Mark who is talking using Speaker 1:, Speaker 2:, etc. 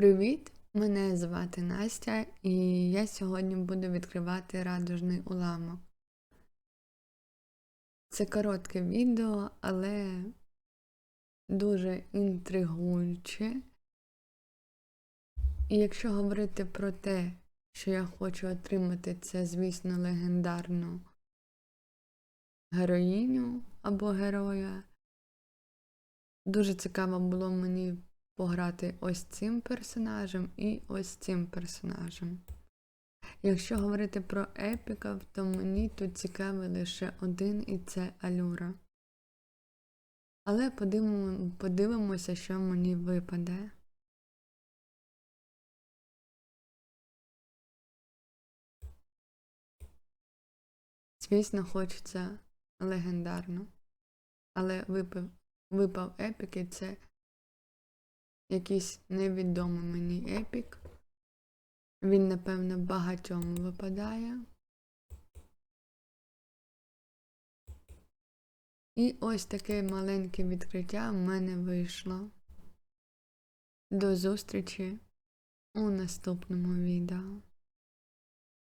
Speaker 1: Привіт! Мене звати Настя, і я сьогодні буду відкривати радужний уламок. Це коротке відео, але дуже інтригуюче. І якщо говорити про те, що я хочу отримати, це, звісно, легендарну героїню або героя. Дуже цікаво було мені пограти ось цим персонажем і ось цим персонажем. Якщо говорити про епіків, то мені тут цікавий лише один і це Алюра. Але подивимо, подивимося, що мені випаде. Звісно, хочеться легендарно. Але випав, випав епік це якийсь невідомий мені епік. Він, напевно, багатьом випадає. І ось таке маленьке відкриття в мене вийшло. До зустрічі у наступному відео.